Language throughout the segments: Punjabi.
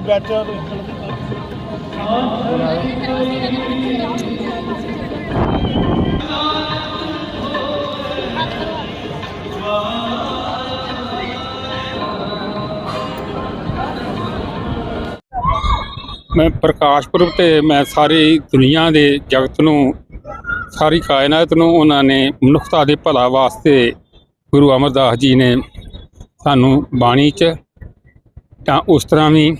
ਬੈਠ ਜਾ ਮੈਂ ਪ੍ਰਕਾਸ਼ ਪੁਰਬ ਤੇ ਮੈਂ ਸਾਰੀ ਦੁਨੀਆ ਦੇ ਜਗਤ ਨੂੰ, ਸਾਰੀ ਕਾਇਨਾਤ ਨੂੰ ਉਹਨਾਂ ਨੇ ਮਨੁੱਖਤਾ ਦੇ ਭਲਾ ਵਾਸਤੇ ਗੁਰੂ ਅਮਰਦਾਸ ਜੀ ਨੇ ਸਾਨੂੰ ਬਾਣੀ 'ਚ ਤਾਂ ਉਸ ਤਰ੍ਹਾਂ ਵੀ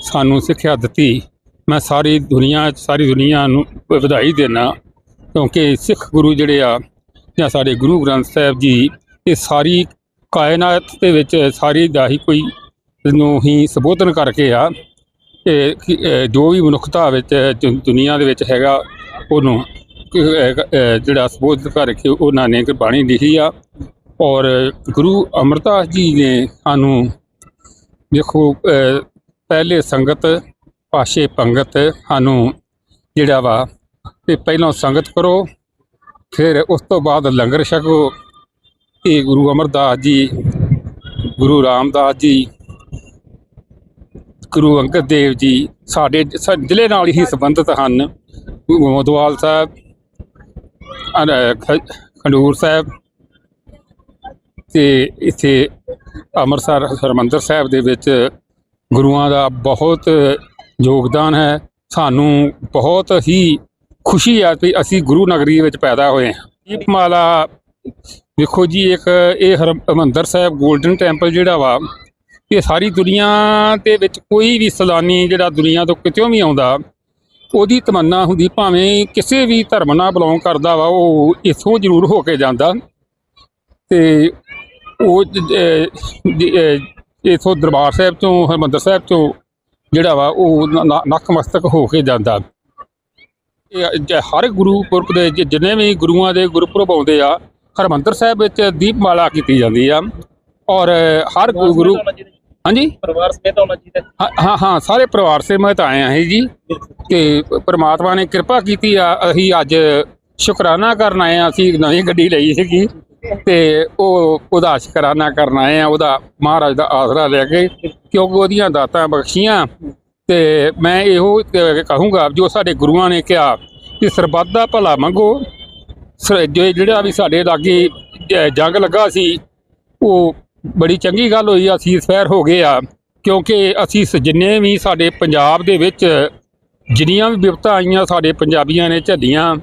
ਸਾਨੂੰ ਸਿੱਖਿਆ ਦਿੱਤੀ। ਮੈਂ ਸਾਰੀ ਦੁਨੀਆ ਸਾਰੀ ਦੁਨੀਆ ਨੂੰ ਵਧਾਈ ਦੇਣਾ ਕਿਉਂਕਿ ਸਿੱਖ ਗੁਰੂ ਜਿਹੜੇ ਆ, ਜਾਂ ਸਾਡੇ ਗੁਰੂ ਗ੍ਰੰਥ ਸਾਹਿਬ ਜੀ, ਇਹ ਸਾਰੀ ਕਾਇਨਾਤ ਦੇ ਵਿੱਚ, ਸਾਰੀ ਦਾ ਹੀ ਕੋਈ ਨੂੰ ਹੀ ਸੰਬੋਧਨ ਕਰਕੇ ਆ ਕਿ ਜੋ ਵੀ ਮਨੁੱਖਤਾ ਵਿੱਚ ਦੁ- ਦੁਨੀਆ ਦੇ ਵਿੱਚ ਹੈਗਾ, ਉਹਨੂੰ ਜਿਹੜਾ ਸੰਬੋਧਿਤ ਕਰਕੇ ਉਹਨਾਂ ਨੇ ਗੁਰਬਾਣੀ ਲਿਖੀ ਆ। ਔਰ ਗੁਰੂ ਅਮਰਦਾਸ ਜੀ ਨੇ ਸਾਨੂੰ, ਦੇਖੋ ਪਹਿਲੇ ਸੰਗਤ ਪਾਸ਼ੇ ਪੰਗਤ ਸਾਨੂੰ ਜਿਹੜਾ ਵਾ ਤੇ ਪਹਿਲਾਂ ਸੰਗਤ ਕਰੋ, ਫਿਰ ਉਸ ਤੋਂ ਬਾਅਦ ਲੰਗਰ ਛਕੋ। ਇਹ ਗੁਰੂ ਅਮਰਦਾਸ ਜੀ, ਗੁਰੂ ਰਾਮਦਾਸ ਜੀ, ਗੁਰੂ ਅੰਗਦ ਦੇਵ ਜੀ ਸਾਡੇ ਸ- ਜ਼ਿਲ੍ਹੇ ਨਾਲ ਹੀ ਸੰਬੰਧਿਤ ਹਨ। ਗੋਦਵਾਲ ਸਾਹਿਬ, ਅਨ- ਖ- ਖਡੂਰ ਸਾਹਿਬ ਤੇ ਇੱਥੇ ਅੰਮ੍ਰਿਤਸਰ ਹਰਿਮੰਦਰ ਸਾਹਿਬ ਦੇ ਵਿੱਚ ਗੁਰੂਆਂ ਦਾ ਬਹੁਤ ਯੋਗਦਾਨ ਹੈ। ਸਾਨੂੰ ਬਹੁਤ ਹੀ ਖੁਸ਼ੀ ਆ ਕਿ ਅਸੀਂ ਗੁਰੂ ਨਗਰੀ ਵਿੱਚ ਪੈਦਾ ਹੋਏ ਹਾਂ। ਦੀਪਮਾਲਾ ਦੇਖੋ ਜੀ, ਇੱਕ ਇਹ ਹਰਿਮੰਦਰ ਸਾਹਿਬ 골ਡਨ ਟੈਂਪਲ ਜਿਹੜਾ ਵਾ, ਇਹ ਸਾਰੀ ਦੁਨੀਆ ਦੇ ਵਿੱਚ ਕੋਈ ਵੀ ਸੈਲਾਨੀ ਜਿਹੜਾ ਦੁਨੀਆ ਤੋਂ ਕਿਤੇੋਂ ਵੀ ਆਉਂਦਾ, ਉਹਦੀ ਤਮੰਨਾ ਹੁੰਦੀ, ਭਾਵੇਂ ਕਿਸੇ ਵੀ ਧਰਮ ਨਾਲ ਬਿਲੋਂਗ ਕਰਦਾ ਵਾ, ਉਹ ਇੱਥੋਂ ਜ਼ਰੂਰ ਹੋ ਕੇ ਜਾਂਦਾ। ਤੇ ਉਹ ਇੱਥੋਂ ਦਰਬਾਰ ਸਾਹਿਬ ਤੋਂ ਹਰਿਮੰਦਰ ਸਾਹਿਬ ਤੋਂ ਜਿਹੜਾ ਵਾ ਉਹ ਨ- ਨ- ਨਕਮਸਤਕ ਹੋ ਕੇ ਜਾਂਦਾ। ਇਹ ਹਰ ਗੁਰੂ ਪੁਰਬ ਦੇ ਜਿੰਨੇ ਵੀ ਗੁਰੂਆਂ ਦੇ ਗੁਰਪੁਰਬ ਆਉਂਦੇ ਆ ਹਰਿਮੰਦਰ ਸਾਹਿਬ ਵਿੱਚ ਦੀਪਮਾਲਾ ਕੀਤੀ ਜਾਂਦੀ ਆ। ਔਰ ਹਰ ਗੁਰੂ ਹਾਂਜੀ? ਪਰਿਵਾਰ ਸਮੇਤ ਆਉਣਾ ਚਾਹੀਦਾ। ਹਾਂ ਹਾਂ ਹਾਂ ਸਾਰੇ ਪਰਿਵਾਰ ਸਮੇਤ ਆਏ ਹਾਂ ਜੀ। ਕਿ ਪ੍ਰਮਾਤਮਾ ਨੇ ਕਿਰਪਾ ਕੀਤੀ ਆ ਅਸੀਂ ਅੱਜ ਸ਼ੁਕਰਾਨਾ ਕਰਨ ਆਏ ਆ ਅਸੀਂ ਨਵੀਂ ਗੱਡੀ ਲਈ ਸੀਗੀ। ਤੇ ਉਹ ਉਹਦਾ ਸ਼ੁਕਰਾਨਾ ਕਰਨ ਆਏ ਆ, ਉਹਦਾ ਮਹਾਰਾਜ ਦਾ ਆਸਰਾ ਲੈ ਕੇ, ਕਿਉਂਕਿ ਉਹਦੀਆਂ ਦਾਤਾਂ ਬਖਸ਼ੀਆਂ। ਤੇ ਮੈਂ ਇਹੋ ਕਹੂੰਗਾ ਜੋ ਸਾਡੇ ਗੁਰੂਆਂ ਨੇ ਕਿਹਾ ਕਿ ਸਰਬੱਤ ਦਾ ਭਲਾ ਮੰਗੋ, ਸ- ਜੋ ਜਿਹੜਾ ਵੀ ਸਾਡੇ ਲਾਗੇ ਜੰਗ ਲੱਗਾ ਸੀ, ਉਹ ਬੜੀ ਚੰਗੀ ਗੱਲ ਹੋਈ ਆ ਸੀਸ ਹੋ ਗਏ ਆ। ਕਿਉਂਕਿ ਅਸੀਂ ਸ- ਜਿੰਨੇ ਵੀ ਸਾਡੇ ਪੰਜਾਬ ਦੇ ਵਿੱਚ ਜਿੰਨੀਆਂ ਵੀ ਵਿਪਤਾ ਆਈਆਂ, ਸਾਡੇ ਪੰਜਾਬੀਆਂ ਨੇ ਝੱਲੀਆਂ,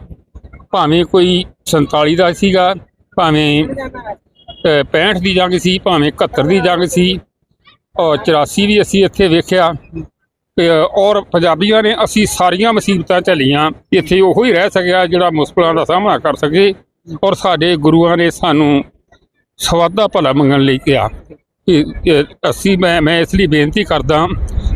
ਭਾਵੇਂ ਕੋਈ 47 ਦਾ ਸੀਗਾ ਭਾਵੇਂ ਅ, 65 ਦੀ ਜੰਗ ਸੀ ਭਾਵੇਂ 71 ਦੀ ਜੰਗ ਸੀ ਔਰ 84 ਵੀ ਅਸੀਂ ਇੱਥੇ ਵੇਖਿਆ। ਔਰ ਪੰਜਾਬੀਆਂ ਨੇ ਅਸੀਂ ਸਾਰੀਆਂ ਮੁਸੀਬਤਾਂ ਝੱਲੀਆਂ। ਇੱਥੇ ਉਹੋ ਹੀ ਰਹਿ ਸਕਿਆ ਜਿਹੜਾ ਮੁਸ਼ਕਲਾਂ ਦਾ ਸਾਹਮਣਾ ਕਰ ਸਕੇ। ਔਰ ਸਾਡੇ ਗੁਰੂਆਂ ਨੇ ਸਾਨੂੰ ਸਵਾਦਾ ਭਲਾ ਮੰਗਣ ਲਈ ਕਿਹਾ। ਅਸੀਂ ਮੈਂ ਮੈਂ ਇਸ ਲਈ ਬੇਨਤੀ ਕਰਦਾ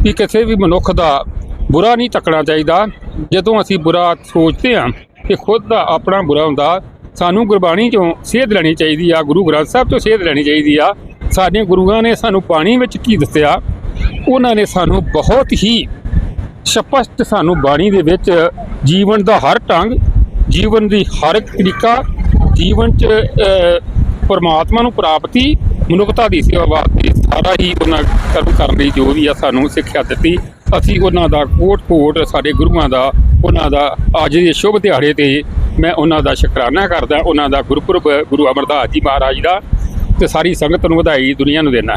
ਕਿ ਕਿਸੇ ਵੀ ਮਨੁੱਖ ਦਾ ਬੁਰਾ ਨਹੀਂ ਤੱਕਣਾ ਚਾਹੀਦਾ। ਜਦੋਂ ਅਸੀਂ ਬੁਰਾ ਸੋਚਦੇ ਹਾਂ ਕਿ ਖੁਦ ਦਾ ਆਪਣਾ ਬੁਰਾ ਹੁੰਦਾ ਸਾਨੂੰ ਗੁਰਬਾਣੀ ਚੋਂ ਸੇਧ ਲੈਣੀ ਚਾਹੀਦੀ ਆ, ਗੁਰੂ ਗ੍ਰੰਥ ਸਾਹਿਬ ਤੋਂ ਸੇਧ ਲੈਣੀ ਚਾਹੀਦੀ ਆ। ਸਾਡੇ ਗੁਰੂਆਂ ਨੇ ਸਾਨੂੰ ਬਾਣੀ ਵਿੱਚ ਕੀ ਦੱਸਿਆ? ਉਹਨਾਂ ਨੇ ਸਾਨੂੰ ਬਹੁਤ ਹੀ ਸਪਸ਼ਟ ਸਾਨੂੰ ਬਾਣੀ ਦੇ ਵਿੱਚ ਜੀਵਨ ਦਾ ਹਰ ਢੰਗ, ਜੀਵਨ ਦੀ ਹਰ ਤਰੀਕਾ, ਜੀਵਨ ਚ ਪਰਮਾਤਮਾ ਨੂੰ ਪ੍ਰਾਪਤੀ, ਮਨੁੱਖਤਾ ਦੀ ਸੇਵਾ ਵਾਸਤੇ ਸਾਰਾ ਹੀ ਉਹਨਾਂ ਕਰਮ ਕਰਨ ਲਈ ਜੋ ਵੀ ਆ ਸਾਨੂੰ ਸਿੱਖਿਆ ਦਿੱਤੀ। ਅਸੀਂ ਉਹਨਾਂ ਦਾ ਕੋਟ ਕੋਟ ਸਾਡੇ ਗੁਰੂਆਂ ਦਾ, ਉਹਨਾਂ ਦਾ ਅੱਜ ਦੇ ਸ਼ੁਭ ਦਿਹਾੜੇ ਤੇ ਮੈਂ ਉਹਨਾਂ ਦਾ ਸ਼ੁਕਰਾਨਾ ਕਰਦਾ, ਉਹਨਾਂ ਦਾ ਗੁਰਪੁਰਬ ਗੁਰੂ ਅਮਰਦਾਸ ਜੀ ਮਹਾਰਾਜ ਦਾ ਤੇ ਸਾਰੀ ਸੰਗਤ ਨੂੰ ਵਧਾਈ ਦੁਨੀਆ ਨੂੰ ਦੇਣਾ।